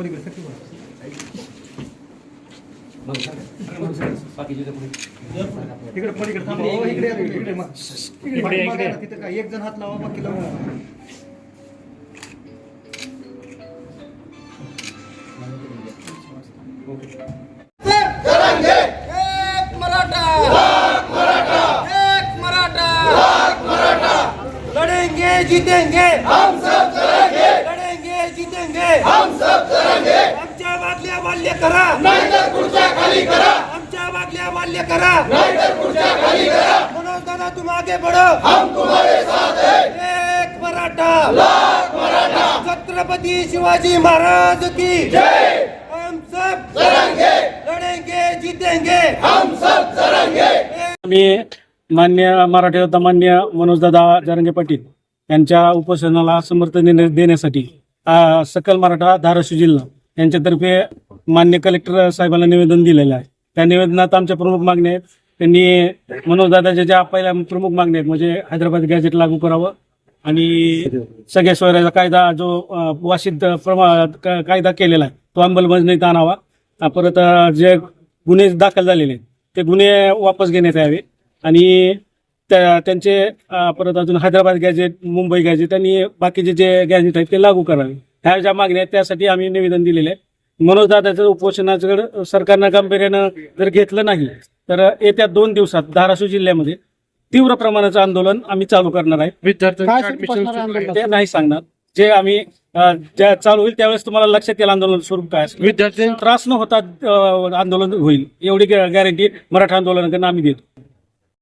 পরিবেশটা কি বলছে इकडे पलीकडे थांबा हो, इकडे या, इकडे मग. इकडे या, इकडे या. तिथे काय एक जण हात लावा बाकी लावा एक मराठा एक मराठा लड़ेंगे जीतेंगे हम हम सब लड़ेंगे आमच्या करा. नाहीतर खुर्च्या खाली करा. आमच्या करा. नाहीतर खुर्च्या खाली करा. मनोज दादा तुम आगे बढ़ो हम तुम्हारे साथ हैं. एक मराठा. लाख मराठा. छत्रपति शिवाजी महाराज की जय. हम सब लड़ेंगे. लड़ेंगे जीतेंगे. हम सब लड़ेंगे. मी मान्य मराठी मान्य मनोजदादा जरंगे पाटील यांच्या उपोषणाला समर्थन देण्या- देण्यासाठी आ, सकल मराठा धाराशिव जिल्हा यांच्यातर्फे मान्य कलेक्टर साहेबांना निवेदन दिलेलं आहे. त्या निवेदनात आमच्या प्रमुख मागण्या आहेत. त्यांनी मनोजदादाच्या ज्या पहिल्या प्रमुख मागण्या आहेत म्हणजे हैदराबाद गॅजेट लागू करावं आणि सगळ्या सोयऱ्याचा कायदा जो वाशिद प्रमा कायदा केलेला आहे तो अंमलबजावणीत आणावा. परत जे गुन्हे दाखल झालेले आहेत ते गुन्हे वापस घेण्यात यावे. आणि त्या त्यांचे परत अजून हैदराबाद गॅजेट मुंबई गॅजेट आणि बाकीचे जे गॅजेट आहेत ते लागू करावे. ह्या ज्या मागण्या आहेत त्यासाठी आम्ही निवेदन दिलेले आहे मनोज दादाचं उपोषणाचं सरकारनं गांभीर्यानं जर घेतलं नाही तर येत्या दोन दिवसात धाराशिव जिल्ह्यामध्ये तीव्र प्रमाणाचं आंदोलन आम्ही चालू करणार आहे. ते नाही सांगणार. जे आम्ही ज्या चालू होईल त्यावेळेस तुम्हाला लक्षात येईल आंदोलन स्वरूप काय असेल. त्रास न होता आंदोलन होईल. एवढी गॅरंटी मराठा आंदोलनाकडनं आम्ही देतो.